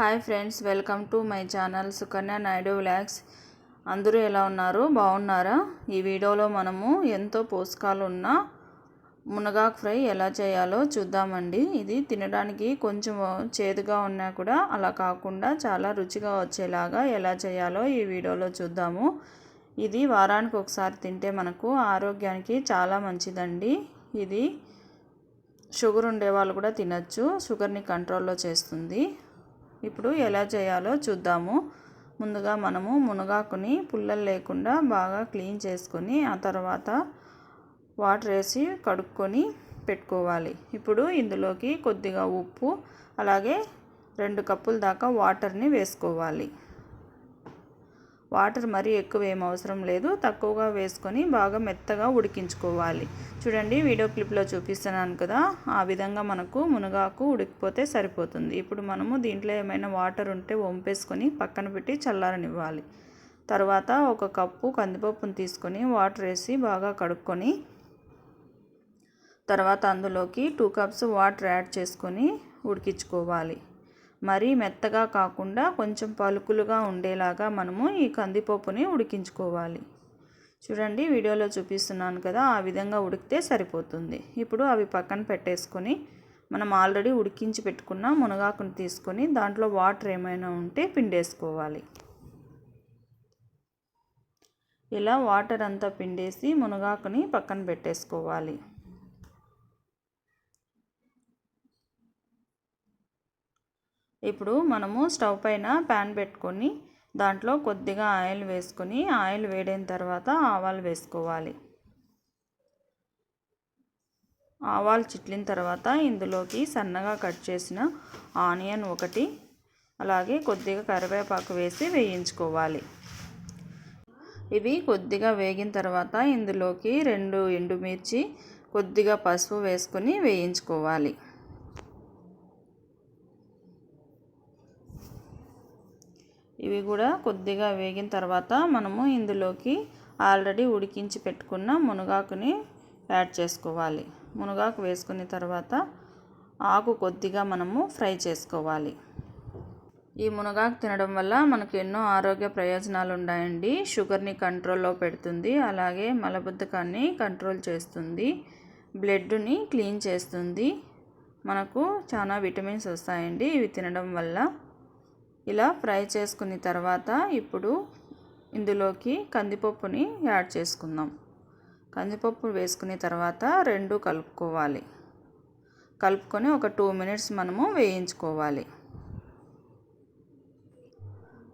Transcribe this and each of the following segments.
Hi friends welcome to my channel Sukanya Naidu vlogs. అందరూ ఎలా ఉన్నారు? బాగున్నారా? ఈ వీడియోలో మనము ఎంతో పోషకాలు ఉన్న మునగాకు ఫ్రై ఎలా చేయాలో చూద్దామండి. ఇది తినడానికి కొంచెం చేదుగా ఉన్నా కూడా అలా కాకుండా చాలా రుచిగా వచ్చేలాగా ఎలా చేయాలో ఈ వీడియోలో చూద్దాము. ఇది వారానికి ఒకసారి తింటే మనకు ఆరోగ్యానికి చాలా మంచిదండి. ఇది షుగర్ ఉండే వాళ్ళు కూడా తినచ్చు. షుగర్ని కంట్రోల్లో చేస్తుంది. ఇప్పుడు ఎలా చేయాలో చూద్దాము. ముందుగా మనము మునగాకుని పుల్లలు లేకుండా బాగా క్లీన్ చేసుకొని ఆ తర్వాత వాటర్ వేసి కడుక్కొని పెట్టుకోవాలి. ఇప్పుడు ఇందులోకి కొద్దిగా ఉప్పు అలాగే రెండు కప్పుల దాకా వాటర్ని వేసుకోవాలి. వాటర్ మరీ ఎక్కువ ఏం అవసరం లేదు. తక్కువగా వేసుకొని బాగా మెత్తగా ఉడికించుకోవాలి. చూడండి వీడియో క్లిప్లో చూపిస్తున్నాను కదా ఆ విధంగా మనకు మునగాకు ఉడికిపోతే సరిపోతుంది. ఇప్పుడు మనము దీంట్లో ఏమైనా వాటర్ ఉంటే వంపేసుకొని పక్కన పెట్టి చల్లారనివ్వాలి. తర్వాత ఒక కప్పు కందిపప్పును తీసుకొని వాటర్ వేసి బాగా కడుక్కొని తర్వాత అందులోకి టూ కప్స్ వాటర్ యాడ్ చేసుకొని ఉడికించుకోవాలి. మరీ మెత్తగా కాకుండా కొంచెం పలుకులుగా ఉండేలాగా మనము ఈ కందిపప్పుని ఉడికించుకోవాలి. చూడండి వీడియోలో చూపిస్తున్నాను కదా ఆ విధంగా ఉడికితే సరిపోతుంది. ఇప్పుడు అవి పక్కన పెట్టేసుకొని మనం ఆల్రెడీ ఉడికించి పెట్టుకున్న మునగాకుని తీసుకొని దాంట్లో వాటర్ ఏమైనా ఉంటే పిండేసుకోవాలి. ఇలా వాటర్ అంతా పిండేసి మునగాకుని పక్కన పెట్టేసుకోవాలి. ఇప్పుడు మనము స్టవ్ పైన ప్యాన్ పెట్టుకొని దాంట్లో కొద్దిగా ఆయిల్ వేసుకొని ఆయిల్ వేడైన తర్వాత ఆవాలు వేసుకోవాలి. ఆవాలు చిట్లిన తర్వాత ఇందులోకి సన్నగా కట్ చేసిన ఆనియన్ ఒకటి అలాగే కొద్దిగా కరివేపాకు వేసి వేయించుకోవాలి. ఇవి కొద్దిగా వేగిన తర్వాత ఇందులోకి రెండు ఎండుమిర్చి కొద్దిగా పసుపు వేసుకొని వేయించుకోవాలి. ఇవి కూడా కొద్దిగా వేగిన తర్వాత మనము ఇందులోకి ఆల్రెడీ ఉడికించి పెట్టుకున్న మునగాకుని యాడ్ చేసుకోవాలి. మునగాకు వేసుకున్న తర్వాత ఆకు కొద్దిగా మనము ఫ్రై చేసుకోవాలి. ఈ మునగాకు తినడం వల్ల మనకు ఎన్నో ఆరోగ్య ప్రయోజనాలు ఉన్నాయండి. షుగర్ని కంట్రోల్లో పెడుతుంది. అలాగే మలబద్ధకాన్ని కంట్రోల్ చేస్తుంది. బ్లడ్ని క్లీన్ చేస్తుంది. మనకు చాలా విటమిన్స్ వస్తాయండి. ఇవి తినడం వల్ల ఇలా ఫ్రై చేసుకున్న తర్వాత ఇప్పుడు ఇందులోకి కందిపప్పుని యాడ్ చేసుకుందాం. కందిపప్పు వేసుకున్న తర్వాత రెండు కలుపుకోవాలి. కలుపుకొని ఒక టూ మినిట్స్ మనము వేయించుకోవాలి.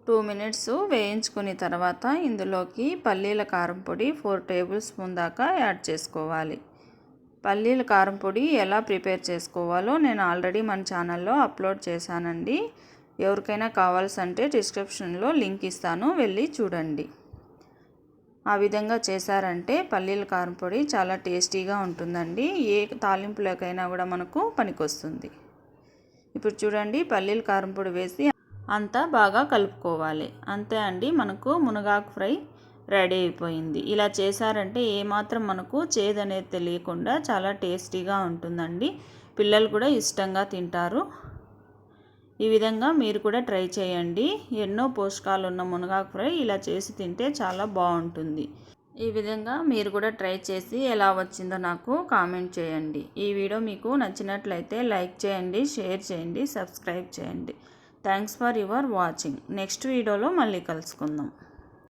టూ మినిట్స్ వేయించుకున్న తర్వాత ఇందులోకి పల్లీల కారం పొడి ఫోర్ టేబుల్ స్పూన్ దాకా యాడ్ చేసుకోవాలి. పల్లీల కారం పొడి ఎలా ప్రిపేర్ చేసుకోవాలో నేను ఆల్రెడీ మన ఛానల్లో అప్లోడ్ చేశానండి. ఎవరికైనా కావాల్సంటే డిస్క్రిప్షన్లో లింక్ ఇస్తాను వెళ్ళి చూడండి. ఆ విధంగా చేశారంటే పల్లీల కారం పొడి చాలా టేస్టీగా ఉంటుందండి. ఏ తాలింపులకైనా కూడా మనకు పనికొస్తుంది. ఇప్పుడు చూడండి పల్లీల కారం పొడి వేసి అంతా బాగా కలుపుకోవాలి. అంతే అండి మనకు మునగాకు ఫ్రై రెడీ అయిపోయింది. ఇలా చేశారంటే ఏమాత్రం మనకు చేదనేది తెలియకుండా చాలా టేస్టీగా ఉంటుందండి. పిల్లలు కూడా ఇష్టంగా తింటారు. ఈ విధంగా మీరు కూడా ట్రై చేయండి. ఎన్నో పోషకాలు ఉన్న మునగాకు ఫ్రై ఇలా చేసి తింటే చాలా బాగుంటుంది. ఈ విధంగా మీరు కూడా ట్రై చేసి ఎలా వచ్చిందో నాకు కామెంట్ చేయండి. ఈ వీడియో మీకు నచ్చినట్లయితే లైక్ చేయండి షేర్ చేయండి సబ్స్క్రైబ్ చేయండి. Thanks for your watching. Next వీడియోలో మళ్ళీ కలుసుకుందాం.